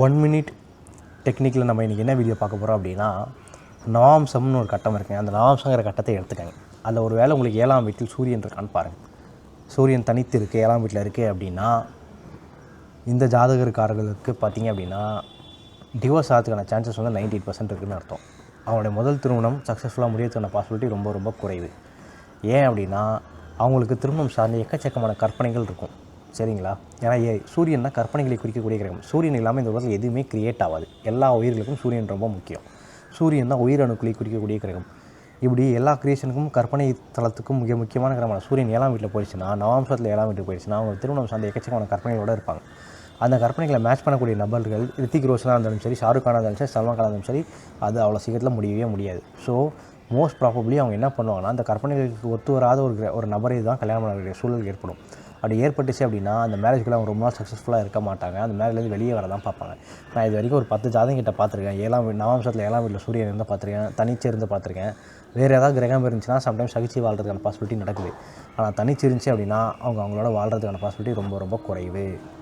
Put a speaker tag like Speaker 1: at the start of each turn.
Speaker 1: One minute டெக்னிக்கில் நம்ம இன்றைக்கி என்ன வீடியோ பார்க்க போகிறோம் அப்படின்னா நவாம்சம்னு ஒரு கட்டம் இருக்குங்க. அந்த நவாம்சங்கிற கட்டத்தை எடுத்துக்கங்க. அதில் ஒரு வேளை உங்களுக்கு ஏழாம் வீட்டில் சூரியன் இருக்கான்னு பாருங்கள் சூரியன் தனித்து இருக்குது ஏழாம் வீட்டில் இருக்குது அப்படின்னா இந்த ஜாதகருக்காரர்களுக்கு பார்த்தீங்க அப்படின்னா டிவோர்ஸ் ஆகிறதுக்கான சான்சஸ் வந்து 98% எயிட் பர்சன்ட் இருக்குதுன்னு அர்த்தம். அவங்களுடைய முதல் திருமணம் சக்ஸஸ்ஃபுல்லாக முடியறதுக்கான பாசிபிலிட்டி ரொம்ப ரொம்ப குறைவு. ஏன் அப்படின்னா அவங்களுக்கு திருமணம் சார்ந்த எக்கச்சக்கமான கற்பனைகள் இருக்கும். சரிங்களா? ஏன்னா ஏ சூரியன் தான் கற்பனைகளை குறிக்கக்கூடிய கிரகம். சூரியன் இல்லாமல் இந்த உலகத்தில் எதுவுமே கிரியேட் ஆகாது. எல்லா உயிர்களுக்கும் சூரியன் ரொம்ப முக்கியம். சூரியன் தான் உயிரணுக்களை குறிக்கக்கூடிய கிரகம். இப்படி எல்லா கிரியேஷனுக்கும் கற்பனை தளத்துக்கும் மிக முக்கியமான கிரகமான சூரியன் ஏழாம் வீட்டில் போயிடுச்சுன்னா நவாம்சத்தில் ஏழாம் வீட்டில் போயிடுச்சுன்னா அவங்க திருமணம் சார்ந்த எக்கச்சக்கமான கற்பனைகளோடு இருப்பாங்க. அந்த கற்பனைகளை மேட்ச் பண்ணக்கூடிய நபர்கள் ரித்திக் ரோஷனாக இருந்தாலும் சரி ஷாருக் கானாக இருந்தாலும் சரி சல்மான் கானாக இருந்தாலும் சரி அது அவ்வளோ சீக்கிரத்தில் முடியவே முடியாது. ஸோ மோஸ்ட் ப்ராபப்ளி அவங்க என்ன பண்ணுவாங்கன்னா அந்த கற்பனைகளுக்கு ஒத்து வராத ஒரு கிர- ஒரு நபரை தான் கல்யாணம் பண்ணக்கூடிய சூழல் ஏற்படும். அப்படி ஏற்பட்டுச்சு அப்படின்னா அந்த மேரேஜ்க்குள்ள அவங்க ரொம்ப நாள் சக்ஸஸ்ஃபுல்லாக இருக்க மாட்டாங்க. அந்த மேரேஜ்லேருந்து வெளியே வர தான் பார்ப்பாங்க. நான் இது வரைக்கும் ஒரு பத்து ஜாதகம் கிட்ட பார்த்துருக்கேன். ஏழாம் வீடு நவாம்சத்தில் ஏழாம் வீட்டில் சூரியன் இருந்து பார்த்துருக்கேன். தனிச்சு இருந்து பார்த்துருக்கேன். வேறு ஏதாவது கிரகம் இருந்துச்சுன்னா சம்டைம்ஸ் சகிச்சு வாழ்றதுக்கான பாசிபிலிட்டி நடக்குது. ஆனால் தனிச்சு இருந்துச்சு அப்படின்னா அவங்க அவங்களோட வாழ்கிறதுக்கான பாசிபிலிட்டி ரொம்ப ரொம்ப குறைவு.